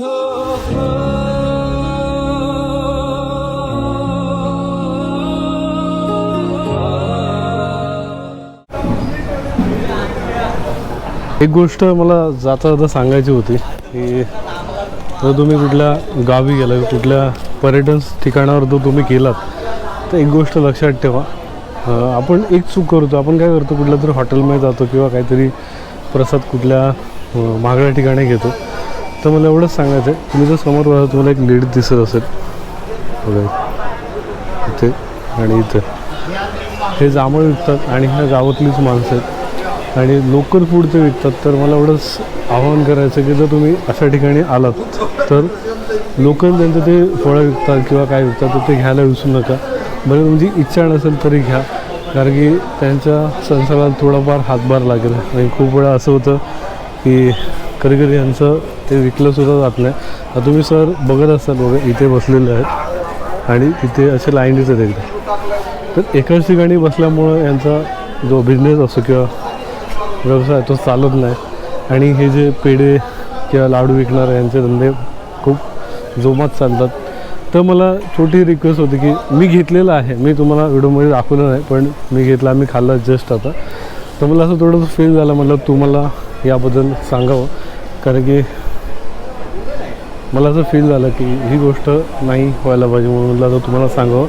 एक गोष्ट मला जाता जाता सांगायची होती की जर तुम्ही कुठल्या गावी गेला कुठल्या पर्यटन ठिकाणावर जर तुम्ही गेलात तर एक गोष्ट लक्षात ठेवा. आपण एक चूक करतो. आपण काय करतो कुठल्या तरी हॉटेलमध्ये जातो किंवा काहीतरी प्रसाद कुठल्या महागड्या ठिकाणी घेतो. तर मला एवढंच सांगायचं आहे तुम्ही जर समोर बघा तुम्हाला एक लेडीज दिसत असेल. बघा. इथे आणि इथे. हे जांभळ विकतात आणि ह्या गावातलीच माणसं आहेत. आणि लोकल फूड ते विकतात. तर मला एवढंच आवाहन करायचं की जर तुम्ही अशा ठिकाणी आलात तर लोकल त्यांचं ते फळं विकतात किंवा काय विकतात तर ते घ्यायला विसरू नका. बरं तुमची इच्छा नसेल तरी घ्या. कारण की त्यांच्या संसारात थोडाफार हातभार लागेल. आणि खूप वेळा असं होतं की कधी कधी यांचं ते विकलंसुद्धा जात नाही. आता तुम्ही सर बघत असाल बघा इथे बसलेले आहेत. आणि तिथे असे लाईनीच आहेत. तर एकाच ठिकाणी बसल्यामुळं यांचा जो बिझनेस असतो किंवा व्यवसाय तो चालत नाही. आणि हे जे पेढे किंवा लाडू विकणारे यांचे धंदे खूप जोमात चालतात. तर मला छोटी रिक्वेस्ट होती की मी घेतलेलं आहे. मी तुम्हाला व्हिडिओमध्ये दाखवलं नाही पण मी घेतला मी खाल्ला जस्ट आता. तर मला असं थोडंसं फील झालं म्हटलं तुम्हाला याबद्दल सांगावं. कारण की मला असं फील झालं की ही गोष्ट नाही व्हायला पाहिजे म्हणून तुम्हाला सांगावं.